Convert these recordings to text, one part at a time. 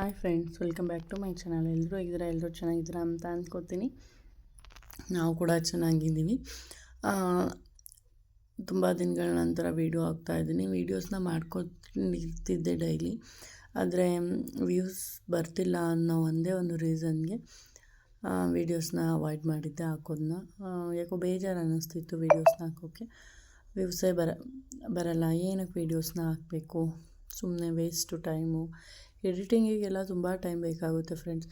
Hi friends welcome back to my channel ಎಲ್ಲರೂ ಹೇಗಿದ್ದೀರಾ? ಎಲ್ಲರೂ ಚೆನ್ನಾಗಿದ್ದೀರಾ ಅಂತ ಅಂದ್ಕೋತೀನಿ ನಾವು ಕೂಡ ಚೆನ್ನಾಗಿದ್ದೀವಿ. ತುಂಬ ದಿನಗಳ ನಂತರ ವೀಡಿಯೋ ಇದ್ದೀನಿ. ವೀಡಿಯೋಸ್ನ ಮಾಡ್ಕೊತಿದ್ದೆ ಡೈಲಿ ಆದರೆ ವ್ಯೂಸ್ ಬರ್ತಿಲ್ಲ ಅನ್ನೋ ಒಂದೇ ಒಂದು ರೀಸನ್ಗೆ ವೀಡಿಯೋಸ್ನ ಅವಾಯ್ಡ್ ಮಾಡಿದ್ದೆ ಹಾಕೋದನ್ನ ಯಾಕೋ ಬೇಜಾರು ಅನ್ನಿಸ್ತಿತ್ತು ವೀಡಿಯೋಸ್ನ ಹಾಕೋಕ್ಕೆ ವ್ಯೂಸೇ ಬರ, ಬರಲ್ಲ. ಏನಕ್ಕೆ ವೀಡಿಯೋಸ್ನ ಹಾಕಬೇಕು? ಸುಮ್ಮನೆ ವೇಸ್ಟು ಟೈಮು ಎಡಿಟಿಂಗಿಗೆಲ್ಲ ತುಂಬ ಟೈಮ್ ಬೇಕಾಗುತ್ತೆ ಫ್ರೆಂಡ್ಸ್.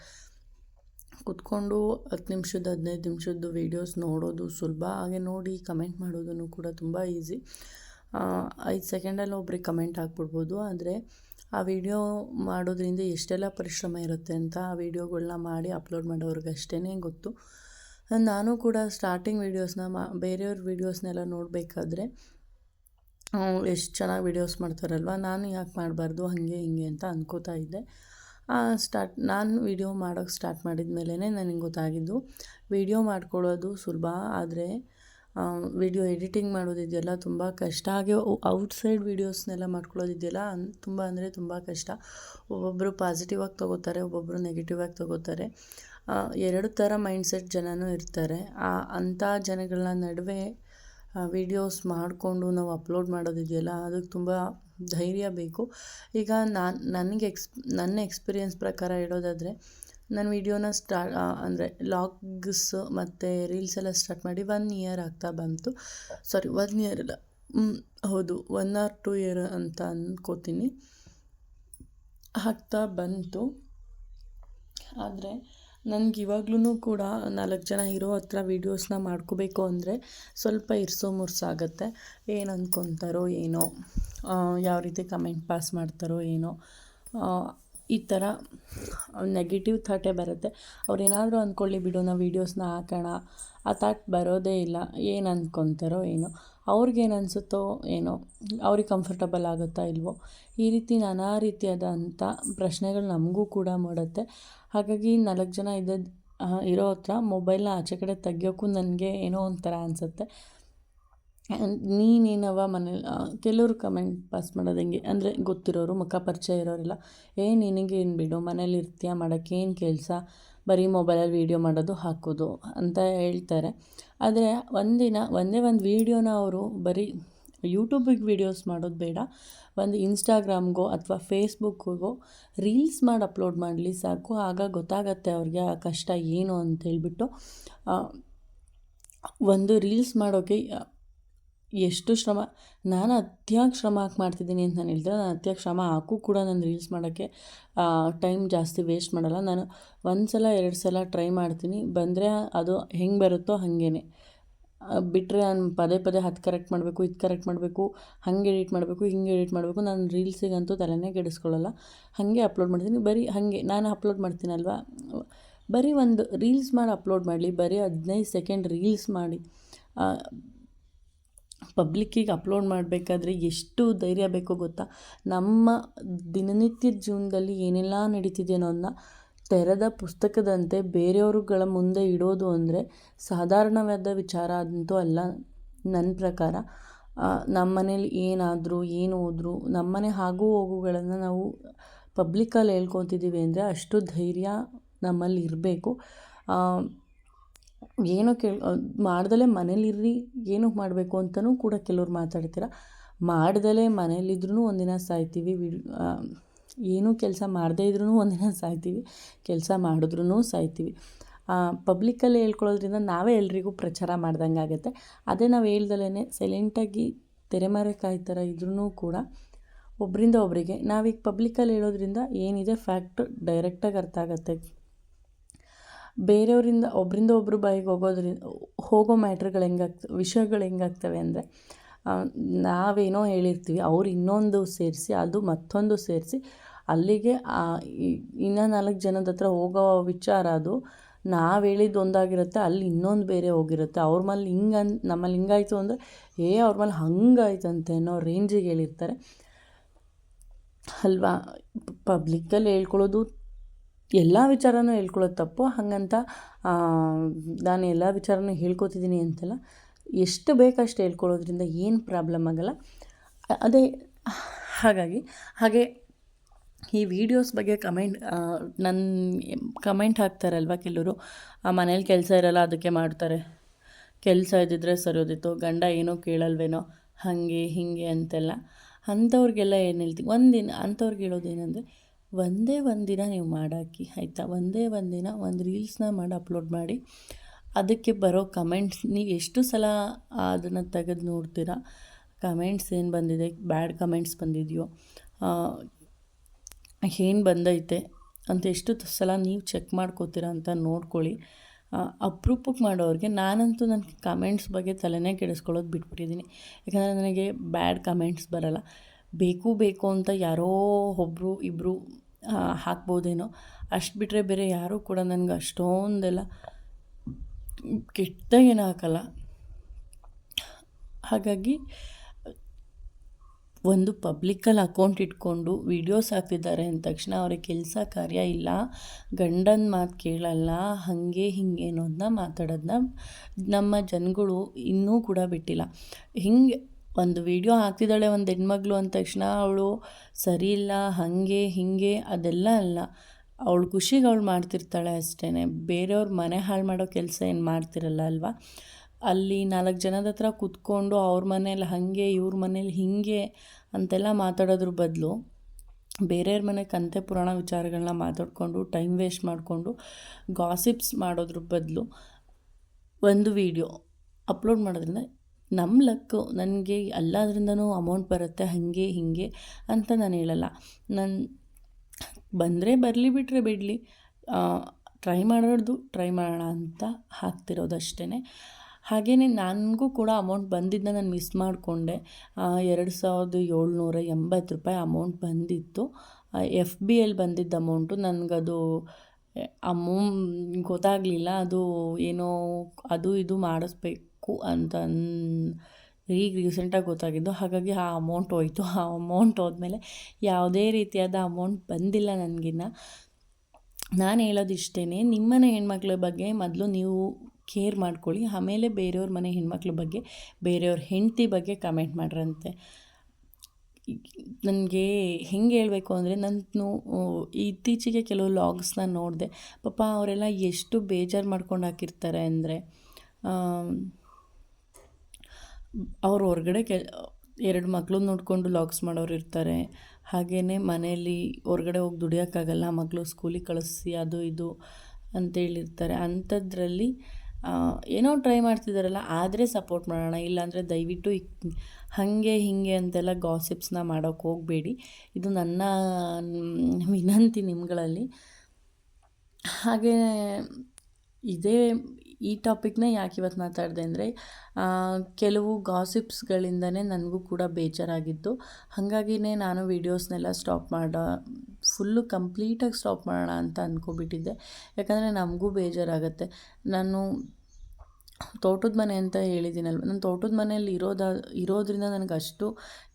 ಕುತ್ಕೊಂಡು ಹತ್ತು ನಿಮಿಷದ ಹದಿನೈದು ನಿಮಿಷದ್ದು ವೀಡಿಯೋಸ್ ನೋಡೋದು ಸುಲಭ. ಹಾಗೆ ನೋಡಿ ಕಮೆಂಟ್ ಮಾಡೋದನ್ನು ಕೂಡ ತುಂಬ ಈಸಿ. ಐದು ಸೆಕೆಂಡಲ್ಲಿ ಒಬ್ರಿಗೆ ಕಮೆಂಟ್ ಹಾಕ್ಬಿಡ್ಬೋದು. ಆದರೆ ಆ ವಿಡಿಯೋ ಮಾಡೋದ್ರಿಂದ ಎಷ್ಟೆಲ್ಲ ಪರಿಶ್ರಮ ಇರುತ್ತೆ ಅಂತ ಆ ವಿಡಿಯೋಗಳನ್ನ ಮಾಡಿ ಅಪ್ಲೋಡ್ ಮಾಡೋರ್ಗೆ ಅಷ್ಟೇ ಗೊತ್ತು. ನಾನು ಕೂಡ ಸ್ಟಾರ್ಟಿಂಗ್ ವೀಡಿಯೋಸ್ನ ಮಾ, ಬೇರೆಯವ್ರ ವೀಡಿಯೋಸ್ನೆಲ್ಲ ನೋಡಬೇಕಾದ್ರೆ ಎಷ್ಟು ಚೆನ್ನಾಗಿ ವೀಡಿಯೋಸ್ ಮಾಡ್ತಾರಲ್ವ? ನಾನು ಯಾಕೆ ಮಾಡಬಾರ್ದು? ಹಾಗೆ, ಹಿಂಗೆ ಅಂತ ಅಂದ್ಕೋತಾ ಇದ್ದೆ. ಸ್ಟಾರ್ಟ್ ನಾನು ವೀಡಿಯೋ ಮಾಡೋಕ್ಕೆ ಸ್ಟಾರ್ಟ್ ಮಾಡಿದ ಮೇಲೇ ನನಗೆ ಗೊತ್ತಾಗಿದ್ದು ವೀಡಿಯೋ ಮಾಡ್ಕೊಳ್ಳೋದು ಸುಲಭ, ಆದರೆ ವಿಡಿಯೋ ಎಡಿಟಿಂಗ್ ಮಾಡೋದಿದೆಯಲ್ಲ, ತುಂಬ ಕಷ್ಟ. ಹಾಗೆ ಔಟ್ಸೈಡ್ ವೀಡಿಯೋಸ್ನೆಲ್ಲ ಮಾಡ್ಕೊಳ್ಳೋದಿದೆಯಲ್ಲ, ಅನ್, ತುಂಬ ಅಂದರೆ ತುಂಬ ಕಷ್ಟ. ಒಬ್ಬೊಬ್ಬರು ಪಾಸಿಟಿವ್ ಆಗಿ ತೊಗೋತಾರೆ ಒಬ್ಬೊಬ್ಬರು ನೆಗೆಟಿವ್ ಆಗಿ ತೊಗೋತಾರೆ. ಎರಡು ಥರ ಮೈಂಡ್ಸೆಟ್ ಜನನೂ ಇರ್ತಾರೆ. ಅಂಥ ಜನಗಳ ನಡುವೆ ವೀಡಿಯೋಸ್ ಮಾಡಿಕೊಂಡು ನಾವು ಅಪ್ಲೋಡ್ ಮಾಡೋದಿದೆಯಲ್ಲ, ಅದಕ್ಕೆ ತುಂಬ ಧೈರ್ಯ ಬೇಕು. ಈಗ ನಾನು, ನನಗೆ ಎಕ್ಸ್ ನನ್ನ ಎಕ್ಸ್ಪೀರಿಯೆನ್ಸ್ ಪ್ರಕಾರ ಹೇಳೋದಾದರೆ, ನಾನು ವೀಡಿಯೋನ ಸ್ಟಾ ಅಂದರೆ ಲಾಗ್ಸ್ ಮತ್ತು ರೀಲ್ಸ್ ಎಲ್ಲ ಸ್ಟಾರ್ಟ್ ಮಾಡಿ ಒನ್ ಇಯರ್ ಆಗ್ತಾ ಬಂತು. ಸಾರಿ ಒನ್ ಇಯರ್ ಇಲ್ಲ ಹೌದು ಒನ್ ಆರ್ ಟು ಇಯರ್ ಅಂತ ಅಂದ್ಕೋತೀನಿ ಆಗ್ತಾ ಬಂತು. ಆದರೆ ನನಗೆ ಇವಾಗ್ಲೂ ಕೂಡ ನಾಲ್ಕು ಜನ ಇರೋ ಹತ್ರ ವೀಡಿಯೋಸ್ನ ಮಾಡ್ಕೋಬೇಕು ಅಂದರೆ ಸ್ವಲ್ಪ ಇರ್ಸೋ ಮುರ್ಸಾಗತ್ತೆ. ಏನು ಅಂದ್ಕೊತಾರೋ ಏನೋ ಯಾವ ರೀತಿ ಕಮೆಂಟ್ ಪಾಸ್ ಮಾಡ್ತಾರೋ ಏನೋ ಈ ಥರ ನೆಗೆಟಿವ್ ಥಾಟೇ ಬರುತ್ತೆ. ಅವ್ರು ಏನಾದರೂ ಅಂದ್ಕೊಳ್ಳಿ ಬಿಡು ನಾವು ವೀಡಿಯೋಸ್ನ ಹಾಕೋಣ. ಆ ಥಾಟ್ ಬರೋದೇ ಇಲ್ಲ. ಏನು ಅಂದ್ಕೊತಾರೋ ಏನೋ. ಅವ್ರಿಗೇನು ಅನಿಸುತ್ತೋ ಏನೋ, ಅವ್ರಿಗೆ ಕಂಫರ್ಟಬಲ್ ಆಗುತ್ತಾ ಇಲ್ವೋ, ಈ ರೀತಿ ನಾನಾ ರೀತಿಯಾದಂಥ ಪ್ರಶ್ನೆಗಳು ನಮಗೂ ಕೂಡ ಮಾಡುತ್ತೆ. ಹಾಗಾಗಿ ನಾಲ್ಕು ಜನ ಇದ್ದದ್ದು ಇರೋ ಹತ್ರ ಮೊಬೈಲ್ನ ಆಚೆ ಕಡೆ ತೆಗಿಯೋಕ್ಕೂ ನನಗೆ ಏನೋ ಒಂಥರ ಅನಿಸುತ್ತೆ. ನೀನೇನವ ಮನೇಲಿ ಕೆಲವರು ಕಮೆಂಟ್ ಪಾಸ್ ಮಾಡೋದು ಹೆಂಗೆ? ಅಂದರೆ ಗೊತ್ತಿರೋರು, ಮುಖ ಪರಿಚಯ ಇರೋರೆಲ್ಲ. ಏ ನಿನಗೇನು ಬಿಡು? ಮನೇಲಿ ಇರ್ತೀಯ? ಮಾಡೋಕ್ಕೇನು ಕೆಲಸ? ಬರೀ ಮೊಬೈಲಲ್ಲಿ ವೀಡಿಯೋ ಮಾಡೋದು ಹಾಕೋದು ಅಂತ ಹೇಳ್ತಾರೆ. ಆದರೆ ಒಂದಿನ, ಒಂದೇ ಒಂದು ವೀಡಿಯೋನ ಅವರು ಬರೀ ಯೂಟ್ಯೂಬಿಗೆ ವೀಡಿಯೋಸ್ ಮಾಡೋದು ಬೇಡ. ಒಂದು ಇನ್ಸ್ಟಾಗ್ರಾಮ್ಗೋ ಅಥವಾ ಫೇಸ್ಬುಕ್ಕಿಗೋ ರೀಲ್ಸ್ ಮಾಡಿ ಅಪ್ಲೋಡ್ ಮಾಡಲಿ ಸಾಕು. ಆಗ ಗೊತ್ತಾಗತ್ತೆ ಅವ್ರಿಗೆ ಆ ಕಷ್ಟ ಏನು ಅಂತ ಹೇಳ್ಬಿಟ್ಟು ಒಂದು ರೀಲ್ಸ್ ಮಾಡೋಕ್ಕೆ ಎಷ್ಟು ಶ್ರಮ, ನಾನು ಅತಿಯಾಗಿ ಶ್ರಮ ಹಾಕಿ ಮಾಡ್ತಿದ್ದೀನಿ ಅಂತ ನಾನು ಹೇಳಿದ್ರೆ, ನಾನು ಅತಿಯಾಗಿ ಶ್ರಮ ಹಾಕು ಕೂಡ ನಾನು ರೀಲ್ಸ್ ಮಾಡೋಕ್ಕೆ ಟೈಮ್ ಜಾಸ್ತಿ ವೇಸ್ಟ್ ಮಾಡಲ್ಲ. ನಾನು ಒಂದು ಸಲ ಎರಡು ಸಲ ಟ್ರೈ ಮಾಡ್ತೀನಿ. ಬಂದರೆ ಅದು ಹೆಂಗೆ ಬರುತ್ತೋ ಹಾಗೇ ಬಿಟ್ಟರೆ ನಾನು ಪದೇ ಪದೇ ಹತ್ತು ಕರೆಕ್ಟ್ ಮಾಡಬೇಕು, ಇದು ಕರೆಕ್ಟ್ ಮಾಡಬೇಕು, ಹಾಗೆ ಎಡಿಟ್ ಮಾಡಬೇಕು, ಹಿಂಗೆ ಎಡಿಟ್ ಮಾಡಬೇಕು. ನಾನು ರೀಲ್ಸಿಗಂತೂ ತಲೆನೇ ಕೆಡಿಸ್ಕೊಳ್ಳಲ್ಲ. ಹಾಗೆ ಅಪ್ಲೋಡ್ ಮಾಡ್ತೀನಿ. ಬರೀ ಹಾಗೆ, ನಾನು ಅಪ್ಲೋಡ್ ಮಾಡ್ತೀನಲ್ವಾ? ಬರೀ ಒಂದು ರೀಲ್ಸ್ ಮಾಡಿ ಅಪ್ಲೋಡ್ ಮಾಡಲಿ, ಬರೀ ಹದಿನೈದು ಸೆಕೆಂಡ್ ರೀಲ್ಸ್ ಮಾಡಿ ಪಬ್ಲಿಕ್ಕಿಗೆ ಅಪ್ಲೋಡ್ ಮಾಡಬೇಕಾದ್ರೆ ಎಷ್ಟು ಧೈರ್ಯ ಬೇಕೋ ಗೊತ್ತಾ? ನಮ್ಮ ದಿನನಿತ್ಯದ ಜೀವನದಲ್ಲಿ ಏನೆಲ್ಲ ನಡೀತಿದೆ ಅನ್ನೋದನ್ನ ತೆರೆದ ಪುಸ್ತಕದಂತೆ ಬೇರೆಯವರುಗಳ ಮುಂದೆ ಇಡೋದು ಅಂದರೆ ಸಾಧಾರಣವಾದ ವಿಚಾರ ಅಂತೂ ಅಲ್ಲ ನನ್ನ ಪ್ರಕಾರ. ನಮ್ಮ ಮನೇಲಿ ಏನಾದರೂ, ಏನು ಹೋದ್ರು ನಮ್ಮ ಮನೆ ಆಗು ಹೋಗುಗಳನ್ನು ನಾವು ಪಬ್ಲಿಕ್ಕಲ್ಲಿ ಹೇಳ್ಕೊತಿದ್ದೀವಿ ಅಂದರೆ ಅಷ್ಟು ಧೈರ್ಯ ನಮ್ಮಲ್ಲಿ ಇರಬೇಕು. ಏನೋ ಕೇಳಿ ಮಾಡ್ದಲೇ ಮನೇಲಿರ್ರಿ, ಏನು ಮಾಡಬೇಕು ಅಂತಲೂ ಕೂಡ ಕೆಲವ್ರು ಮಾತಾಡ್ತೀರ. ಮಾಡ್ದಲೇ ಮನೇಲಿದ್ರೂ ಒಂದಿನ ಸಾಯ್ತೀವಿ, ವಿಡ್ ಏನೂ ಕೆಲಸ ಮಾಡದೇ ಇದ್ರೂ ಒಂದಿನ ಸಾಯ್ತೀವಿ, ಕೆಲಸ ಮಾಡಿದ್ರೂ ಸಾಯ್ತೀವಿ. ಪಬ್ಲಿಕಲ್ಲಿ ಹೇಳ್ಕೊಳ್ಳೋದ್ರಿಂದ ನಾವೇ ಎಲ್ರಿಗೂ ಪ್ರಚಾರ ಮಾಡ್ದಂಗೆ ಆಗುತ್ತೆ. ಅದೇ ನಾವು ಹೇಳ್ದಲೇ ಸೈಲೆಂಟಾಗಿ ತೆರೆಮರೆಕಾಯಿ ಥರ ಇದ್ರೂ ಕೂಡ ಒಬ್ಬರಿಂದ ಒಬ್ಬರಿಗೆ ನಾವೀಗ ಪಬ್ಲಿಕಲ್ಲಿ ಹೇಳೋದ್ರಿಂದ ಏನಿದೆ, ಫ್ಯಾಕ್ಟ್ ಡೈರೆಕ್ಟಾಗಿ ಅರ್ಥ ಆಗುತ್ತೆ. ಬೇರೆಯವರಿಂದ ಒಬ್ಬರಿಂದ ಒಬ್ಬರು ಬಾಯಿಗೆ ಹೋಗೋದ್ರಿಂದ ಹೋಗೋ ಮ್ಯಾಟ್ರ್ಗಳು ಹೆಂಗಾಗ್ತ, ವಿಷಯಗಳು ಹೆಂಗಾಗ್ತವೆ ಅಂದರೆ ನಾವೇನೋ ಹೇಳಿರ್ತೀವಿ, ಅವ್ರು ಇನ್ನೊಂದು ಸೇರಿಸಿ, ಅದು ಮತ್ತೊಂದು ಸೇರಿಸಿ, ಅಲ್ಲಿಗೆ ಇನ್ನೂ ನಾಲ್ಕು ಜನದ ಹತ್ರ ಹೋಗೋ ವಿಚಾರ ಅದು, ನಾವು ಹೇಳಿದ್ದು ಒಂದಾಗಿರುತ್ತೆ, ಅಲ್ಲಿ ಇನ್ನೊಂದು ಬೇರೆ ಹೋಗಿರುತ್ತೆ, ಅವ್ರ ಮೇಲೆ ಹಿಂಗೆ ನಮ್ಮಲ್ಲಿ ಹಿಂಗಾಯಿತು ಅಂದರೆ, ಏ, ಅವ್ರ ಮೇಲೆ ಹಂಗಾಯ್ತಂತೆ ಅನ್ನೋ ರೇಂಜಿಗೆ ಹೇಳಿರ್ತಾರೆ. ಅಲ್ವಾ? ಪಬ್ಲಿಕ್ಕಲ್ಲಿ ಹೇಳ್ಕೊಳ್ಳೋದು ಎಲ್ಲ ವಿಚಾರನೂ ಹೇಳ್ಕೊಳ್ಳೋದು ತಪ್ಪು. ಹಾಗಂತ ನಾನು ಎಲ್ಲ ವಿಚಾರನೂ ಹೇಳ್ಕೊತಿದ್ದೀನಿ ಅಂತಲ್ಲ, ಎಷ್ಟು ಬೇಕಷ್ಟು ಹೇಳ್ಕೊಳ್ಳೋದ್ರಿಂದ ಏನು ಪ್ರಾಬ್ಲಮ್ ಆಗಲ್ಲ. ಅದೇ, ಹಾಗಾಗಿ, ಹಾಗೆ ಈ ವಿಡಿಯೋಸ್ ಬಗ್ಗೆ ಕಮೆಂಟ್ ನನ್ನ ಕಮೆಂಟ್ ಹಾಕ್ತಾರಲ್ವ ಕೆಲವರು? ಮನೇಲಿ ಕೆಲಸ ಇರಲ್ಲ, ಅದಕ್ಕೆ ಮಾಡ್ತಾರೆ. ಕೆಲಸ ಇದ್ದಿದ್ರೆ ಸರಿಯೋದಿತ್ತು ಗಂಡ ಏನೋ ಕೇಳಲ್ವೇನೋ, ಹಾಗೆ, ಹೀಗೆ ಅಂತೆಲ್ಲ. ಅಂಥವ್ರಿಗೆಲ್ಲ ಏನು ಹೇಳ್ತೀನಿ ಒಂದಿನ, ಅಂಥವ್ರಿಗೆ ಹೇಳೋದೇನೆಂದರೆ ಒಂದೇ ಒಂದಿನ ನೀವು ಮಾಡಾಕಿ, ಆಯಿತಾ? ಒಂದೇ ಒಂದಿನ ಒಂದು ರೀಲ್ಸ್ನ ಮಾಡಿ ಅಪ್ಲೋಡ್ ಮಾಡಿ, ಅದಕ್ಕೆ ಬರೋ ಕಮೆಂಟ್ಸ್, ನೀವು ಎಷ್ಟು ಸಲ ಅದನ್ನು ತೆಗೆದು ನೋಡ್ತೀರಾ? ಕಮೆಂಟ್ಸ್ ಏನು ಬಂದಿದೆ? ಬ್ಯಾಡ್ ಕಮೆಂಟ್ಸ್ ಬಂದಿದೆಯೋ? ಏನು ಬಂದೈತೆ? ಅಂತ ಎಷ್ಟು ಸಲ ನೀವು ಚೆಕ್ ಮಾಡ್ಕೋತೀರಾ ಅಂತ ನೋಡ್ಕೊಳ್ಳಿ. ಅಪ್ರೂಪಕ್ಕೆ ಮಾಡೋರಿಗೆ ನಾನಂತೂ ನನ್ನ ಕಮೆಂಟ್ಸ್ ಬಗ್ಗೆ ತಲೆನೇ ಕೆಡಿಸ್ಕೊಳ್ಳೋದು ಬಿಟ್ಬಿಟ್ಟಿದ್ದೀನಿ. ಯಾಕಂದರೆ ನನಗೆ ಬ್ಯಾಡ್ ಕಮೆಂಟ್ಸ್ ಬರೋಲ್ಲ. ಬೇಕು ಬೇಕು ಅಂತ ಯಾರೋ ಒಬ್ಬರು ಇಬ್ಬರು ಹಾಕ್ಬೋದೇನೋ. ಅಷ್ಟು ಬಿಟ್ಟರೆ ಬೇರೆ ಯಾರೂ ಕೂಡ ನನಗೆ ಅಷ್ಟೊಂದೆಲ್ಲ ಕೆಟ್ಟದಾಗೇನು ಹಾಕಲ್ಲ. ಹಾಗಾಗಿ ಒಂದು ಪಬ್ಲಿಕ್ಕಲ್ಲಿ ಅಕೌಂಟ್ ಇಟ್ಕೊಂಡು ವೀಡಿಯೋಸ್ ಹಾಕ್ತಿದ್ದಾರೆ ಅಂದ ತಕ್ಷಣ ಅವ್ರಿಗೆ ಕೆಲಸ ಕಾರ್ಯ ಇಲ್ಲ, ಗಂಡನ ಮಾತು ಕೇಳಲ್ಲ, ಹಾಗೆ ಹಿಂಗೆ ಅನ್ನೋದನ್ನ ಮಾತಾಡೋದನ್ನ ನಮ್ಮ ಜನಗಳು ಇನ್ನೂ ಕೂಡ ಬಿಟ್ಟಿಲ್ಲ. ಹಿಂಗೆ ಒಂದು ವಿಡಿಯೋ ಹಾಕ್ತಿದ್ದಾಳೆ ಒಂದು ಹೆಣ್ಮಗಳು ಅಂದ ತಕ್ಷಣ ಅವಳು, ಸರಿ ಇಲ್ಲ, ಹಾಗೆ, ಹೀಗೆ, ಅದೆಲ್ಲ ಅಲ್ಲ. ಅವಳು ಖುಷಿಗೆ ಅವಳು ಮಾಡ್ತಿರ್ತಾಳೆ ಅಷ್ಟೇ ಬೇರೆಯವ್ರ ಮನೆ ಹಾಳು ಮಾಡೋ ಕೆಲಸ ಏನು ಮಾಡ್ತಿರಲ್ಲ ಅಲ್ವಾ? ಅಲ್ಲಿ ನಾಲ್ಕು ಜನದ ಹತ್ರ ಕೂತ್ಕೊಂಡು ಅವ್ರ ಮನೇಲಿ ಹಾಗೆ, ಇವ್ರ ಮನೇಲಿ ಹೀಗೆ ಅಂತೆಲ್ಲ ಮಾತಾಡೋದ್ರ ಬದಲು ಬೇರೆಯವ್ರ ಮನೆ ಕಂತೆ ಪುರಾಣ ವಿಚಾರಗಳನ್ನ ಮಾತಾಡಿಕೊಂಡು, ಟೈಮ್ ವೇಸ್ಟ್ ಮಾಡಿಕೊಂಡು ಗಾಸಿಪ್ಸ್ ಮಾಡೋದ್ರ ಬದಲು ಒಂದು ವಿಡಿಯೋ ಅಪ್ಲೋಡ್ ಮಾಡೋದ್ರಿಂದ ನಮ್ಮ ಲಕ್ಕು, ನನಗೆ ಎಲ್ಲದ್ರಿಂದನೂ ಅಮೌಂಟ್ ಬರುತ್ತೆ, ಹಾಗೆ, ಹೀಗೆ ಅಂತ ನಾನು ಹೇಳಲ್ಲ. ನನ್ನ ಬಂದರೆ ಬರಲಿ ಬಿಟ್ಟರೆ ಬಿಡಲಿ. ಟ್ರೈ ಮಾಡೋದು ಟ್ರೈ ಮಾಡೋಣ ಅಂತ ಹಾಕ್ತಿರೋದಷ್ಟೇ ಹಾಗೇ ನನಗೂ ಕೂಡ ಅಮೌಂಟ್ ಬಂದಿದ್ದನ್ನ ನಾನು ಮಿಸ್ ಮಾಡಿಕೊಂಡೆ. ಎರಡು ಸಾವಿರದ ಏಳ್ನೂರ ಎಂಬತ್ತು ರೂಪಾಯಿ ಅಮೌಂಟ್ ಬಂದಿತ್ತು. ಎಫ್ ಬಿ ಎಲ್ ಬಂದಿದ್ದ ಅಮೌಂಟು ನನಗದು, ಅಮೌ ಗೊತ್ತಾಗಲಿಲ್ಲ. ಅದು ಏನೋ, ಅದು ಇದು ಮಾಡಿಸ್ಬೇಕು. ಅಂತ ಈಗ ರೀಸೆಂಟಾಗಿ ಗೊತ್ತಾಗಿದ್ದು. ಹಾಗಾಗಿ ಆ ಅಮೌಂಟ್ ಹೋಯ್ತು. ಆ ಅಮೌಂಟ್ ಹೋದ್ಮೇಲೆ ಯಾವುದೇ ರೀತಿಯಾದ ಅಮೌಂಟ್ ಬಂದಿಲ್ಲ ನನಗಿನ್ನ. ನಾನು ಹೇಳೋದು ಇಷ್ಟೇ ನಿಮ್ಮನೆ ಹೆಣ್ಮಕ್ಳ ಬಗ್ಗೆ ಮೊದಲು ನೀವು ಕೇರ್ ಮಾಡ್ಕೊಳ್ಳಿ. ಆಮೇಲೆ ಬೇರೆಯವ್ರ ಮನೆ ಹೆಣ್ಮಕ್ಳ ಬಗ್ಗೆ, ಬೇರೆಯವ್ರ ಹೆಂಡತಿ ಬಗ್ಗೆ ಕಮೆಂಟ್ ಮಾಡ್ರಂತೆ. ನನಗೆ ಹೆಂಗೆ ಹೇಳಬೇಕು ಅಂದರೆ ನನ್ನ ಇತ್ತೀಚೆಗೆ ಕೆಲವು ಲಾಗ್ಸ್ನ ನೋಡಿದೆ. ಪಾಪ ಅವರೆಲ್ಲ ಎಷ್ಟು ಬೇಜಾರು ಮಾಡ್ಕೊಂಡು ಹಾಕಿರ್ತಾರೆ ಅಂದರೆ ಅವ್ರು ಹೊರ್ಗಡೆ ಕೆ ಎರಡು ಮಕ್ಕಳು ನೋಡಿಕೊಂಡು ಲಾಗ್ಸ್ ಮಾಡೋರು ಇರ್ತಾರೆ. ಹಾಗೇ ಮನೆಯಲ್ಲಿ ಹೊರ್ಗಡೆ ಹೋಗಿ ದುಡಿಯೋಕ್ಕಾಗಲ್ಲ ಮಕ್ಕಳು ಸ್ಕೂಲಿಗೆ ಕಳಿಸಿ, ಅದು ಇದು ಅಂತೇಳಿರ್ತಾರೆ ಅಂಥದ್ರಲ್ಲಿ ಏನೋ ಟ್ರೈ ಮಾಡ್ತಿದ್ದಾರಲ್ಲ ಆದರೆ ಸಪೋರ್ಟ್ ಮಾಡೋಣ, ಇಲ್ಲಾಂದರೆ ದಯವಿಟ್ಟು ಹಾಗೆ ಹೀಗೆ ಅಂತೆಲ್ಲ ಗಾಸಿಪ್ಸ್ನ ಮಾಡೋಕ್ಕೆ ಹೋಗಬೇಡಿ. ಇದು ನನ್ನ ವಿನಂತಿ ನಿಮ್ಗಳಲ್ಲಿ. ಹಾಗೇ, ಇದೇ ಈ ಟಾಪಿಕ್ನ ಯಾಕೆ ಇವತ್ತು ಮಾತಾಡಿದೆ ಅಂದರೆ ಕೆಲವು ಗಾಸಿಪ್ಸ್ಗಳಿಂದನೇ ನನಗೂ ಕೂಡ ಬೇಜಾರಾಗಿತ್ತು. ಹಾಗಾಗಿನೇ ನಾನು ವೀಡಿಯೋಸ್ನೆಲ್ಲ ಸ್ಟಾಪ್ ಮಾಡೋ ಫುಲ್ಲು ಕಂಪ್ಲೀಟಾಗಿ ಸ್ಟಾಪ್ ಮಾಡೋಣ ಅಂತ ಅಂದ್ಕೊಬಿಟ್ಟಿದ್ದೆ ಯಾಕಂದರೆ ನಮಗೂ ಬೇಜಾರಾಗುತ್ತೆ. ನಾನು ತೋಟದ ಮನೆ ಅಂತ ಹೇಳಿದ್ದೀನಲ್ವ ನಾನು ತೋಟದ ಮನೆಯಲ್ಲಿ ಇರೋದ, ಇರೋದ್ರಿಂದ ನನಗೆ ಅಷ್ಟು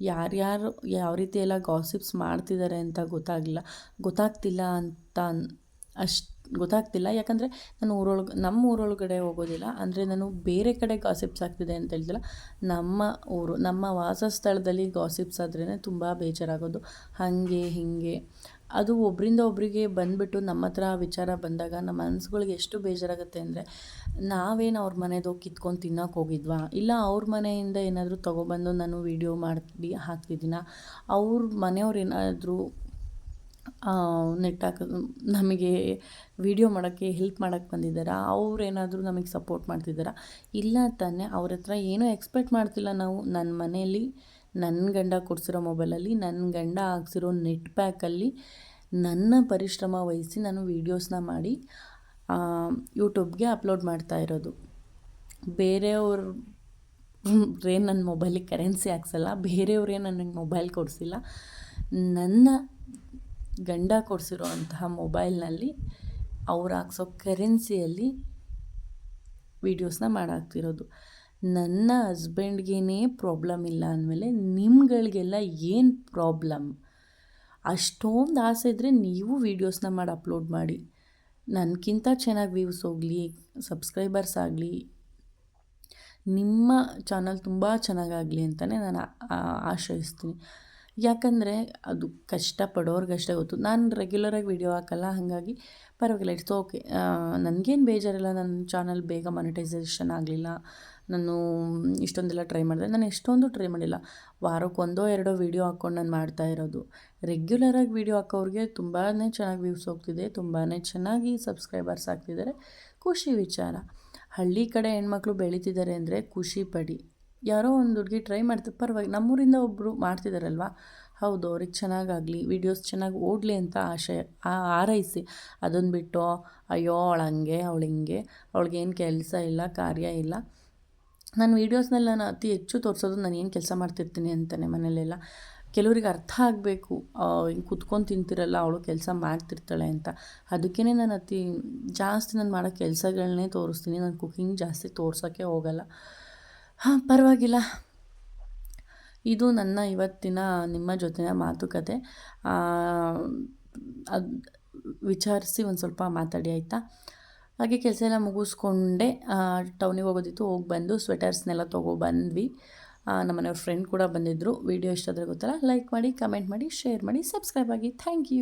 ಯಾರ್ಯಾರು, ಯಾವ ರೀತಿ ಎಲ್ಲ ಗಾಸಿಪ್ಸ್ ಮಾಡ್ತಿದ್ದಾರೆ ಅಂತ ಗೊತ್ತಾಗಲಿಲ್ಲ. ಗೊತ್ತಾಗ್ತಿಲ್ಲ ಅಂತ ಅಷ್ಟು ಗೊತ್ತಾಗ್ತಿಲ್ಲ. ಯಾಕಂದರೆ ನಾನು ಊರೊಳಗೆ, ನಮ್ಮ ಊರೊಳಗಡೆ ಹೋಗೋದಿಲ್ಲ. ಅಂದರೆ ನಾನು ಬೇರೆ ಕಡೆ ಗಾಸಿಪ್ಸ್ ಆಗ್ತಿದೆ ಅಂತ ಹೇಳ್ತಿಲ್ಲ. ನಮ್ಮ ಊರು, ನಮ್ಮ ವಾಸ ಸ್ಥಳದಲ್ಲಿ ಗಾಸಿಪ್ಸ್ ಆದ್ರೇ ತುಂಬ ಬೇಜಾರಾಗೋದು. ಹಾಗೆ, ಹೀಗೆ. ಅದು ಒಬ್ಬರಿಂದ ಒಬ್ಬರಿಗೆ ಬಂದುಬಿಟ್ಟು ನಮ್ಮ ಹತ್ರ ವಿಚಾರ ಬಂದಾಗ ನಮ್ಮ ಮನಸ್ಸುಗಳಿಗೆ ಎಷ್ಟು ಬೇಜಾರಾಗುತ್ತೆ ಅಂದರೆ, ನಾವೇನು ಅವ್ರ ಮನೆದು ಕಿತ್ಕೊಂಡು ತಿನ್ನೋಕೆ ಹೋಗಿದ್ವಾ? ಇಲ್ಲ ಅವ್ರ ಮನೆಯಿಂದ ಏನಾದರೂ ತೊಗೊಬಂದು ನಾನು ವೀಡಿಯೋ ಮಾಡಿ ಹಾಕ್ತಿದ್ದೀನ? ಅವ್ರ ಮನೆಯವ್ರು ಏನಾದರೂ ನೆಟ್ ಹಾಕೋದು ನಮಗೆ ವೀಡಿಯೋ ಮಾಡೋಕ್ಕೆ ಹೆಲ್ಪ್ ಮಾಡೋಕ್ಕೆ ಬಂದಿದ್ದಾರಾ? ಅವರೇನಾದರೂ ನಮಗೆ ಸಪೋರ್ಟ್ ಮಾಡ್ತಿದ್ದಾರಾ? ಇಲ್ಲ ತಾನೇ, ಅವ್ರ ಹತ್ರ ಏನೂ ಎಕ್ಸ್ಪೆಕ್ಟ್ ಮಾಡ್ತಿಲ್ಲ ನಾವು. ನನ್ನ ಮನೆಯಲ್ಲಿ ನನ್ನ ಗಂಡ ಕೊಡಿಸಿರೋ ಮೊಬೈಲಲ್ಲಿ ನನ್ನ ಗಂಡ ಹಾಕ್ಸಿರೋ ನೆಟ್ ಪ್ಯಾಕಲ್ಲಿ ನನ್ನ ಪರಿಶ್ರಮ ವಹಿಸಿ ನಾನು ವೀಡಿಯೋಸ್ನ ಮಾಡಿ ಯೂಟ್ಯೂಬ್ಗೆ ಅಪ್ಲೋಡ್ ಮಾಡ್ತಾ ಇರೋದು. ಬೇರೆಯವ್ರ ರೇ ನನ್ನ ಮೊಬೈಲಿಗೆ ಕರೆನ್ಸಿ ಹಾಕ್ಸಲ್ಲ. ಬೇರೆಯವ್ರೇನು ನನಗೆ ಮೊಬೈಲ್ ಕೊಡಿಸಿಲ್ಲ. ನನ್ನ ಗಂಡ ಕೊಡಿಸಿರೋ ಅಂತಹ ಮೊಬೈಲ್ನಲ್ಲಿ ಅವ್ರು ಹಾಕ್ಸೋ ಕರೆನ್ಸಿಯಲ್ಲಿ ವೀಡಿಯೋಸ್ನ ಮಾಡಾಕ್ತಿರೋದು. ನನ್ನ ಹಸ್ಬೆಂಡ್ಗೇನೇ ಪ್ರಾಬ್ಲಮ್ ಇಲ್ಲ ಅಂದಮೇಲೆ ನಿಮ್ಗಳಿಗೆಲ್ಲ ಏನು ಪ್ರಾಬ್ಲಮ್? ಅಷ್ಟೊಂದು ಆಸೆ ಇದ್ದರೆ ನೀವು ವೀಡಿಯೋಸ್ನ ಮಾಡಿ ಅಪ್ಲೋಡ್ ಮಾಡಿ. ನನಗಿಂತ ಚೆನ್ನಾಗಿ ವ್ಯೂಸ್ ಹೋಗಲಿ, ಸಬ್ಸ್ಕ್ರೈಬರ್ಸ್ ಆಗಲಿ, ನಿಮ್ಮ ಚಾನಲ್ ತುಂಬ ಚೆನ್ನಾಗಾಗಲಿ ಅಂತಲೇ ನಾನು ಆಶ್ರಯಿಸ್ತೀನಿ. ಯಾಕಂದರೆ ಅದು ಕಷ್ಟಪಡೋರ್ಗಷ್ಟೇ ಗೊತ್ತು. ನಾನು ರೆಗ್ಯುಲರಾಗಿ ವೀಡಿಯೋ ಹಾಕಲ್ಲ, ಹಾಗಾಗಿ ಪರವಾಗಿಲ್ಲ ಇಟ್ಸ್ ಓಕೆ ನನಗೇನು ಬೇಜಾರಿಲ್ಲ ನನ್ನ ಚಾನಲ್ ಬೇಗ ಮಾನಿಟೈಸೇಷನ್ ಆಗಲಿಲ್ಲ, ನಾನು ಇಷ್ಟೊಂದೆಲ್ಲ ಟ್ರೈ ಮಾಡಿದೆ. ನಾನು ಎಷ್ಟೊಂದು ಟ್ರೈ ಮಾಡಿಲ್ಲ. ವಾರಕ್ಕೆ ಒಂದೋ ಎರಡೋ ವೀಡಿಯೋ ಹಾಕ್ಕೊಂಡು ನಾನು ಮಾಡ್ತಾ ಇರೋದು. ರೆಗ್ಯುಲರಾಗಿ ವೀಡಿಯೋ ಹಾಕೋರಿಗೆ ತುಂಬಾ ಚೆನ್ನಾಗಿ ವ್ಯೂಸ್ ಹೋಗ್ತಿದೆ ತುಂಬಾ ಚೆನ್ನಾಗಿ ಸಬ್ಸ್ಕ್ರೈಬರ್ಸ್ ಆಗ್ತಿದ್ದಾರೆ. ಖುಷಿ ವಿಚಾರ. ಹಳ್ಳಿ ಕಡೆ ಹೆಣ್ಮಕ್ಳು ಬೆಳೀತಿದ್ದಾರೆ ಅಂದರೆ ಖುಷಿ ಪಡಿ. ಯಾರೋ ಒಂದು ಹುಡುಗಿ ಟ್ರೈ ಮಾಡ್ತಾರೆ ಪರವಾಗಿ ನಮ್ಮೂರಿಂದ ಒಬ್ಬರು ಮಾಡ್ತಿದ್ದಾರಲ್ವಾ ಹೌದು, ಅವ್ರಿಗೆ ಚೆನ್ನಾಗಾಗಲಿ ವೀಡಿಯೋಸ್ ಚೆನ್ನಾಗಿ ಓಡಲಿ ಅಂತ ಆಶಯ ಆ ಹಾರೈಸಿ. ಅದನ್ನು ಬಿಟ್ಟು, ಅಯ್ಯೋ, ಅವಳು ಹಂಗೆ, ಅವಳು ಹಿಂಗೆ ಅವಳಿಗೇನು ಕೆಲಸ ಇಲ್ಲ, ಕಾರ್ಯ ಇಲ್ಲ. ನಾನು ವೀಡಿಯೋಸ್ನೆಲ್ಲ ನಾನು ಅತಿ ಹೆಚ್ಚು ತೋರಿಸೋದು ನಾನು ಏನು ಕೆಲಸ ಮಾಡ್ತಿರ್ತೀನಿ ಅಂತಲೇ ಮನೇಲೆಲ್ಲ. ಕೆಲವ್ರಿಗೆ ಅರ್ಥ ಆಗಬೇಕು. ಹಿಂಗೆ ಕುತ್ಕೊಂಡು ತಿಂತಿರಲ್ಲ, ಅವಳು ಕೆಲಸ ಮಾಡ್ತಿರ್ತಾಳೆ ಅಂತ. ಅದಕ್ಕೇ ನಾನು ಅತಿ ಜಾಸ್ತಿ ನಾನು ಮಾಡೋ ಕೆಲಸಗಳನ್ನೇ ತೋರಿಸ್ತೀನಿ. ನಾನು ಕುಕ್ಕಿಂಗ್ ಜಾಸ್ತಿ ತೋರ್ಸೋಕ್ಕೆ ಹೋಗಲ್ಲ. ಹಾಂ, ಪರವಾಗಿಲ್ಲ. ಇದು ನನ್ನ ಇವತ್ತಿನ ನಿಮ್ಮ ಜೊತೆಯ ಮಾತುಕತೆ. ಅದು ವಿಚಾರಿಸಿ ಒಂದು ಸ್ವಲ್ಪ ಮಾತಾಡಿ, ಆಯಿತಾ? ಹಾಗೆ ಕೆಲಸ ಎಲ್ಲ ಮುಗಿಸ್ಕೊಂಡೆ ಟೌನಿಗೆ ಹೋಗೋದಿತ್ತು, ಹೋಗಿ ಬಂದು ಸ್ವೆಟರ್ಸ್ನೆಲ್ಲ ತೊಗೊಬಂದ್ವಿ ನಮ್ಮನೆಯವ್ರ ಫ್ರೆಂಡ್ ಕೂಡ ಬಂದಿದ್ದರು ವೀಡಿಯೋ ಇಷ್ಟ ಆದರೆ ಗೊತ್ತಲ್ಲ ಲೈಕ್ ಮಾಡಿ ಕಮೆಂಟ್ ಮಾಡಿ ಶೇರ್ ಮಾಡಿ ಸಬ್ಸ್ಕ್ರೈಬ್ ಆಗಿ. Thank you